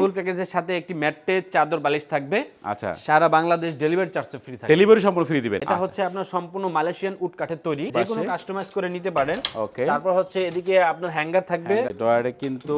ফুল প্যাকেজের সাথে একটি ম্যাট্রেস চাদর বালিশ থাকবে। আচ্ছা। সারা বাংলাদেশ ডেলিভারি চার্জ ফ্রি থাকবে। ডেলিভারি সম্পূর্ণ ফ্রি দিবেন। এটা হচ্ছে আপনার সম্পূর্ণ মালয়েশিয়ান উড কাঠের তৈরি। যে কোনো কাস্টমাইজ করে নিতে পারেন। ওকে। তারপর হচ্ছে এদিকে আপনার হ্যাঙ্গার থাকবে। ডয়ারে কিন্তু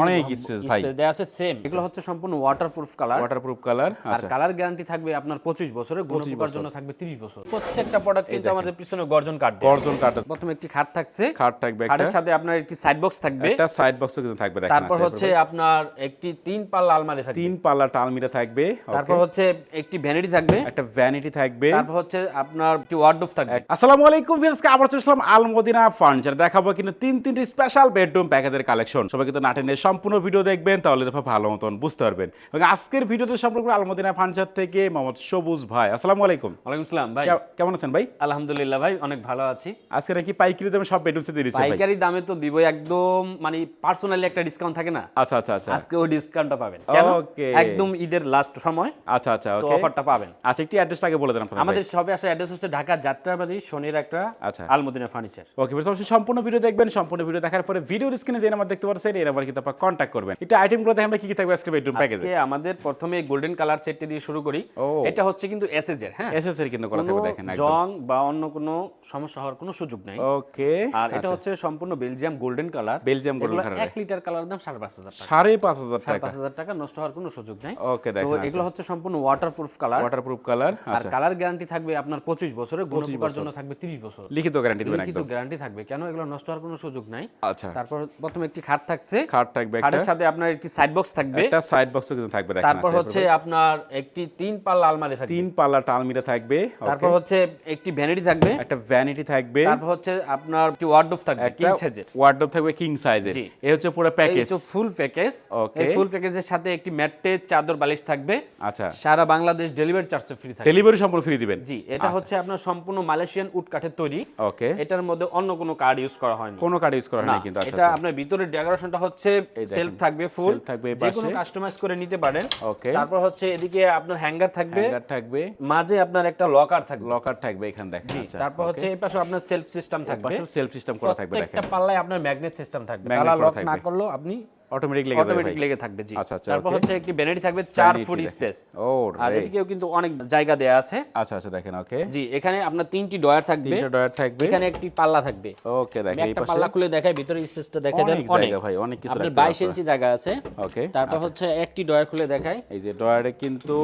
অনেক স্পেস ভাই। দেয়া আছে সেম এগুলো হচ্ছে সম্পূর্ণ ওয়াটারপ্রুফ কালার ওয়াটারপ্রুফ কালার আর আচ্ছা। কালার গ্যারান্টি থাকবে আপনার পঁচিশ বছরের গুণপোকার জন্য থাকবে তিরিশ বছর। প্রত্যেকটা প্রোডাক্ট কিন্তু আমাদের পিছনে গর্জন দেয়। গর্জন কাটা প্রথমে একটি খাট থাকছে। খাট থাকবে খাটের সাথে আপনার একটি সাইড বক্স থাকবে। একটা সাইড বক্সও কিন্তু থাকবে তারপর হচ্ছে আপনার একটি তিন পাল্লা আলমারি থাকবে। তিন পাল্লা টালমিরা থাকবে তারপর হচ্ছে একটি ভ্যানিটি থাকবে। একটা ভ্যানিটি থাকবে। তারপর হচ্ছে আপনার একটি ওয়ার্ডরোব থাকবে। আসসালামু আলাইকুম ভিউয়ার্সকে আবার চলে আলমদিনা ফার্নিচার দেখাবো কিন্তু তিন তিনটি স্পেশাল বেডরুম প্যাকেজের কালেকশন সবাই কিন্তু নাটেনে সম্পূর্ণ ভিডিও দেখবেন তাহলে দেখো ভালো মতন বুঝতে পারবেন। এবং আজকের ভিডিওতে সম্পর্কে আলমদিনা ফার্নিচার থেকে মোহাম্মদ সবুজ ভাই। আসসালামু আলাইকুম। ওয়ালাইকুম সালাম ভাই। কেমন আছেন ভাই? আলহামদুলিল্লাহ ভাই অনেক ভালো আছি। আজকে নাকি পাইকারি দামে সব বেডরুম সেট দিচ্ছে পাইকারি দামে তো দিবই একদম মানে পার্সোনালি একটা ডিসকাউন্ট থাকে না? আচ্ছা আচ্ছা আচ্ছা। আজকে ওই ডিসকাউন্টটা পাবেন। কেন? একদম ঈদের লাস্ট সময়। আচ্ছা আচ্ছা তো অফারটা পাবেন। আচ্ছা একটি অ্যাড্রেসটা আগে বলে দেন আপনাদের আমাদের সবে আসা অ্যাড্রেস হচ্ছে ঢাকা যাত্রাবাড়ি শনির একটা আচ্ছা। আলমদিনা ফার্নিচার ওকে বেশ অবশ্যই সম্পূর্ণ ভিডিও দেখবেন সম্পূর্ণ ভিডিও দেখার পরে ভিডিওর স্ক্রিনে যে নাম্বার দেখতে পাচ্ছেন এই নাম্বার কিন্তু আপনারা কন্ট্যাক্ট করবেন। এটা আইটেমগুলো দেখে আমরা কি কি থাকবে আজকে বেডরুম প্যাকেজে আজকে আমাদের প্রথমে গোল্ডেন কালার সেটটি দিয়ে শুরু করি। এটা হচ্ছে কিন্তু এসএস এর হ্যাঁ? এসএসএর কিন্তু করা থাকবে দেখেন একদম। জং বা অন্য কোনো সমস্যা হওয়ার কোনো সুযোগ নাই। ওকে আর এটা হচ্ছে সম্পূর্ণ Belgium golden colour Belgium golden colour এক লিটার কালার দাম সাড়ে পাঁচ হাজার টাকা। সাড়ে পাঁচ হাজার সাড়ে টাকা। পাঁচ হাজার টাকা নষ্ট হওয়ার কোনো সুযোগ নাই। ওকে তো এগুলো হচ্ছে সম্পূর্ণ ওয়াটারপ্রুফ কালার ওয়াটারপ্রুফ কালার আর আচ্ছা। কালার গ্যারান্টি থাকবে আপনার পঁচিশ বছরের গুণপোকার জন্য থাকবে তিরিশ বছর। লিখিত গ্যারান্টি দিবেন লিখিত গ্যারান্টি থাকবে। কেন? এগুলো নষ্ট হওয়ার কোনো সুযোগ নাই। আচ্ছা। তারপর প্রথমে একটি খাট থাকছে। খাট থাকবে খাটের সাথে আপনার একটি সাইড বক্স থাকবে। একটা সাইড বক্সও কিন্তু থাকবে তারপর হচ্ছে আপনার একটি তিন পাল্লা আলমারি থাকবে। তিন পাল্লা টালমিরা থাকবে তারপর হচ্ছে একটি ভ্যানিটি থাকবে। একটা ভ্যানিটি থাকবে। তারপর হচ্ছে আপনার একটি ওয়ার্ডরোব থাকবে কিং সাইজের ওয়ার্ডরোব থাকবে কিং সাইজের এই হচ্ছে পুরো প্যাকেজ ফুল প্যাকেজ. এই ফুল প্যাকেজের সাথে একটি ম্যাট্রেস চাদর বালিশ থাকবে। আচ্ছা। সারা বাংলাদেশ ডেলিভারি চার্জ ফ্রি থাকবে। ডেলিভারি সম্পূর্ণ ফ্রি দিবেন? জি এটা হচ্ছে আপনার সম্পূর্ণ মালয়েশিয়ান উড কাঠের তৈরি। ওকে। এটার মধ্যে অন্য কোনো কার্ড ইউজ করা হয়নি। কোনো কার্ড ইউজ করা না নেই কিন্তু আচ্ছা এটা আপনার ভিতরের ডেকোরেশনটা হচ্ছে সেলফ থাকবে ফুল থাকবে যে কোনো কাস্টমাইজ করে নিতে পারেন। ওকে। তারপর হচ্ছে এদিকে আপনার হ্যাঙ্গার থাকবে। হ্যাঙ্গার থাকবে। মাঝে আপনার একটা লকার থাকবে। লকার থাকবে এখানে দেখেন আচ্ছা তারপর হচ্ছে এই পাশে আপনার সেলফ সিস্টেম থাকবে। সেলফ সিস্টেম করা থাকবে দেখেন। প্রত্যেকটা পাল্লায় আপনার ম্যাগনেট সিস্টেম থাকবে। তালা লক না। করলেও আপনি অটোমেটিক লেগে অটোমেটিক লেগে থাকবে জি। আচ্ছা, আচ্ছা, তারপর হচ্ছে একটি ভ্যানিটি থাকবে 4 ফুট স্পেস ও আর এদিকেও কিন্তু অনেক জায়গা দেয়া আছে। আচ্ছা আচ্ছা দেখেন ওকে জি এখানে আপনার তিনটি ডয়ার থাকবে। তিনটা ডয়ার থাকবে। এখানে একটি পাল্লা থাকবে। ওকে দেখেন এই পাশে। পাল্লা খুলে দেখাই ভিতরে স্পেসটা দেখে দেন অনেক জায়গা ভাই অনেক কিছু আপনার রাখতে বাইশ পারবেন। ইঞ্চি জায়গা আছে। ওকে তারপর হচ্ছে একটি ডয়ার খুলে দেখাই। এই যে ডয়ারে কিন্তু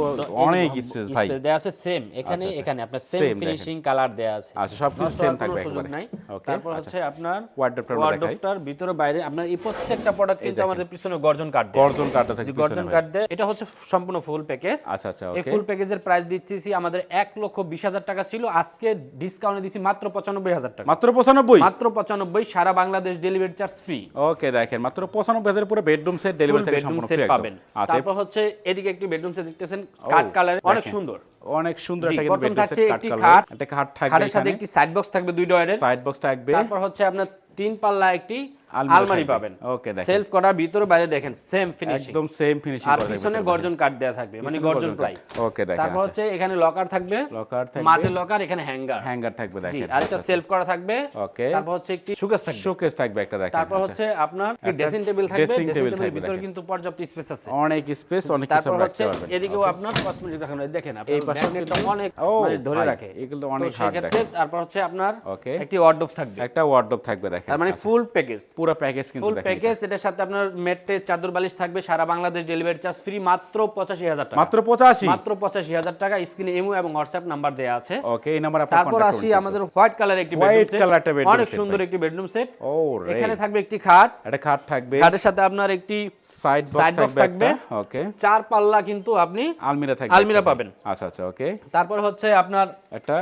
অনেক স্পেস ভাই। দেয়া আছে সেম এখানে আচ্ছা, এখানে আপনার সেম ফিনিশিং কালার দেয়া আছে। আচ্ছা সব কিছু সেম থাকবে সুযোগ একবারে। তারপর হচ্ছে আপনার ওয়ার্ডরোবটা ওয়ার্ডরোবটার ভিতরে বাইরে আপনার এই প্রত্যেকটা প্রোডাক্ট কিন্তু আমাদের পিছনে গর্জন কার্ড দেয়। গর্জন কার্ডটা থাকবে গর্জন। কার্ড দেয় এটা হচ্ছে সম্পূর্ণ ফুল প্যাকেজ আচ্ছা আচ্ছা এই ফুল প্যাকেজের প্রাইস দিচ্ছি আমাদের এক লক্ষ বিশ হাজার টাকা ছিল। আজকে ডিসকাউন্টে দিচ্ছি মাত্র পঁচানব্বই হাজার টাকা। মাত্র পঁচানব্বই? মাত্র পঁচানব্বই সারা Bangladesh delivery charge free okay দেখেন মাত্র পঁচানব্বই হাজার পুরো বেডরুম সেট ডেলিভারি থেকে সম্পূর্ণ ফ্রি পাবেন। আচ্ছা তারপর হচ্ছে এদিকে একটি বেডরুম সেট দেখতেছেন কাঠ কালার অনেক সুন্দর। অনেক সুন্দর একটা কিন্তু বেড থাকছে কাট একটি কালার খাট। একটা খাট থাকবে খাটের সাথে একটি সাইড বক্স থাকবে দুই ডয়ারের। সাইড বক্স থাকবে। তারপর হচ্ছে আপনার তিন পাল্লা একটি আলমারি পাবেন। ওকে, দেখেন। সেলফ করা ভিতরে বাইরে দেখেন সেম ফিনিশিং একদম সেম ফিনিশিং আর পিছনে গর্জন কাঠ দেয়া থাকবে মানে গর্জন প্লাই ওকে দেখেন তারপর হচ্ছে এখানে লকার থাকবে। লকার থাকবে। মাঝে লকার এখানে হ্যাঙ্গার হ্যাঙ্গার থাকবে দেখেন। আরেকটা সেলফ করা থাকবে। ওকে। তারপর হচ্ছে একটি সুকেস থাকবে। শোকেস থাকবে একটা দেখেন তারপর আচ্ছা। হচ্ছে আপনার একটা ড্রেসিং টেবিল থাকবে? ড্রেসিং টেবিলের থাকবে ভিতরে কিন্তু পর্যাপ্ত স্পেস আছে। অনেক স্পেস অনেক কিছু তারপর রাখতে হচ্ছে এদিকেও আপনার কসমেটিক রাখেন দেখেন আপনার এই পাশে ম্যাগনেটটা অনেক মানে ধরে রাখে। এগুলো অনেক হার্ড সেক্ষেত্রে তারপর হচ্ছে আপনার ওকে। একটি ওয়ার্ডরোব থাকবে। একটা ওয়ার্ডরোব থাকবে দেখেন। তার মানে ফুল প্যাকেজ পুরো প্যাকেজ কিন্তু ফুল প্যাকেজ এটার সাথে আপনার মেট্রে চাদর বালিশ থাকবে সারা বাংলাদেশ ডেলিভারি চার্জ ফ্রি মাত্র পঁচাশি হাজার টাকা। মাত্র পঁচাশি? মাত্র পঁচাশি হাজার টাকা স্ক্রিনে ইমো এবং হোয়াটসঅ্যাপ নাম্বার দেওয়া আছে। ওকে এই নাম্বার আপনার তারপর আসি আমাদের হোয়াইট কালার একটি বেডরুম সেট একটা bedroom অনেক সুন্দর একটি বেডরুম সেট ও রে এখানে থাকবে একটি খাট। একটা খাট থাকবে। খাটের সাথে আপনার একটি সাইড বক্স থাকবে। ওকে চার পাল্লা কিন্তু আপনি আলমিরা থাকবে আলমিরা পাবেন। আচ্ছা আচ্ছা ওকে তারপর হচ্ছে আপনার একটা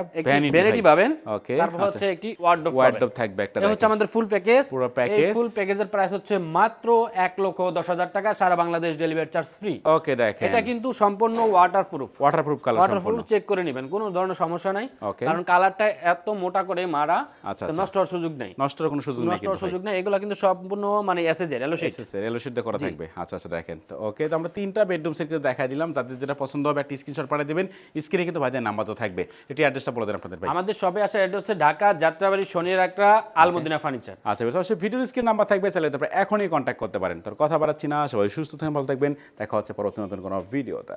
ভ্যানিটি পাবেন। ওকে তারপর হচ্ছে একটি ওয়ার্ডরোব পাবেন। ওয়ার্ডরোব থাকবে একটা এটা হচ্ছে আমাদের ফুল প্যাকেজ পুরো package। ফুল প্যাকেজের প্রাইস হচ্ছে মাত্র এক লক্ষ দশ হাজার টাকা। সারা Bangladesh delivery charge free okay দেখেন। এটা কিন্তু সম্পূর্ণ waterproof waterproof colour waterproof check করে নেবেন কোনো ধরনের সমস্যা নাই। কারণ কালারটা এত মোটা করে মারা আচ্ছা, তো আচ্ছা। নষ্ট হওয়ার সুযোগ নেই। নষ্ট হওয়ার কোনো সুযোগ নেই নষ্ট হওয়ার সুযোগ নেই এগুলো কিন্তু সম্পূর্ণ মানে এসএজের এলো সেই এসএসএর এলো সিদ্ধ করা থাকবে। আচ্ছা আচ্ছা দেখেন। তো ওকে তো আমরা তিনটা বেডরুম সেট দেখাই দিলাম। যাদের যেটা পছন্দ হবে একটা স্ক্রিনশট পাঠিয়ে দিবেন। স্ক্রিনে কিন্তু ভাইদের নাম্বার তো থাকবে। এটি অ্যাড্রেসটা বলে দেন আপনাদের ভাই। আমাদের সবে আসা অ্যাড্রেস হচ্ছে ঢাকা যাত্রাবাড়ি শনির একটা আলমদিনা ফার্নিচার আচ্ছা ভিডিও স্ক্রিনে স্ক্রিন নাম্বার থাকবে, চাইলে তারপরে এখনই কন্ট্যাক্ট করতে পারেন। তোর কথা বাড়াচ্ছি না, সবাই সুস্থ থাকেন, ভালো থাকবেন। দেখা হচ্ছে পরবর্তী নতুন কোনো ভিডিওতে